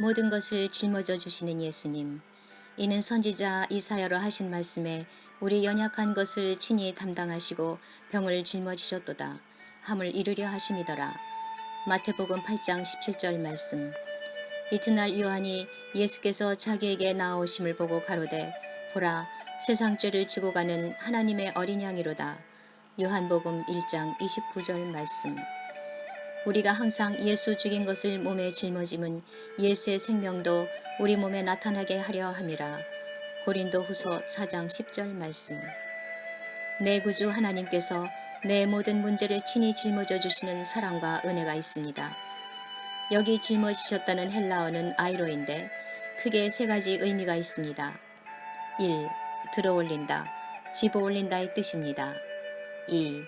모든 것을 짊어져 주시는 예수님. 이는 선지자 이사야로 하신 말씀에 우리 연약한 것을 친히 담당하시고 병을 짊어지셨도다. 함을 이루려 하심이더라. 마태복음 8장 17절 말씀. 이튿날 요한이 예수께서 자기에게 나오심을 보고 가로되 보라 세상 죄를 지고 가는 하나님의 어린 양이로다. 요한복음 1장 29절 말씀. 우리가 항상 예수 죽인 것을 몸에 짊어짐은 예수의 생명도 우리 몸에 나타나게 하려 함이라. 고린도 후서 4장 10절 말씀. 내 구주 하나님께서 내 모든 문제를 친히 짊어져 주시는 사랑과 은혜가 있습니다. 여기 짊어지셨다는 헬라어는 아이로인데 크게 세 가지 의미가 있습니다. 1. 들어 올린다, 집어 올린다의 뜻입니다. 2.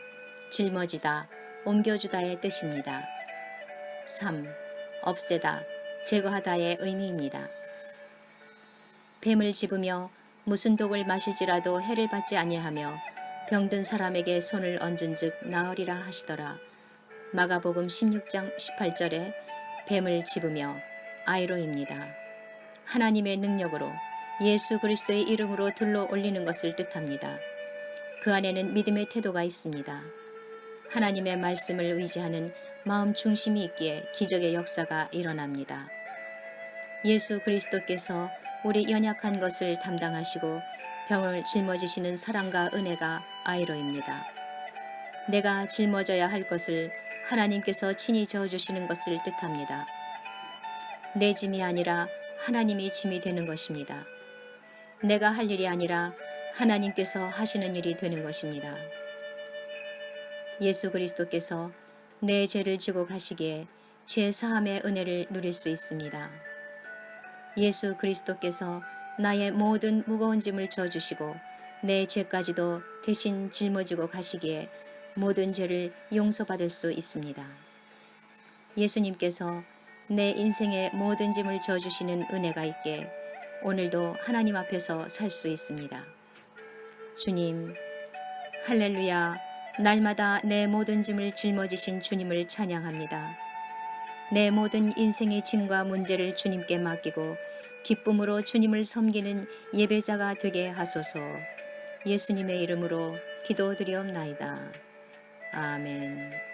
짊어지다, 옮겨주다의 뜻입니다. 3. 없애다, 제거하다의 의미입니다. 뱀을 집으며 무슨 독을 마실지라도 해를 받지 아니하며 병든 사람에게 손을 얹은즉 나으리라 하시더라. 마가복음 16장 18절에 뱀을 집으며 아이로입니다. 하나님의 능력으로 예수 그리스도의 이름으로 들러 올리는 것을 뜻합니다. 그 안에는 믿음의 태도가 있습니다. 하나님의 말씀을 의지하는 마음 중심이 있기에 기적의 역사가 일어납니다. 예수 그리스도께서 우리 연약한 것을 담당하시고 병을 짊어지시는 사랑과 은혜가 아이로입니다. 내가 짊어져야 할 것을 하나님께서 친히 져주시는 것을 뜻합니다. 내 짐이 아니라 하나님이 짐이 되는 것입니다. 내가 할 일이 아니라 하나님께서 하시는 일이 되는 것입니다. 예수 그리스도께서 내 죄를 지고 가시기에 죄 사함의 은혜를 누릴 수 있습니다. 예수 그리스도께서 나의 모든 무거운 짐을 져주시고 내 죄까지도 대신 짊어지고 가시기에 모든 죄를 용서받을 수 있습니다. 예수님께서 내 인생의 모든 짐을 져주시는 은혜가 있게 오늘도 하나님 앞에서 살 수 있습니다. 주님, 할렐루야, 날마다 내 모든 짐을 짊어지신 주님을 찬양합니다. 내 모든 인생의 짐과 문제를 주님께 맡기고 기쁨으로 주님을 섬기는 예배자가 되게 하소서 예수님의 이름으로 기도드리옵나이다. 아멘.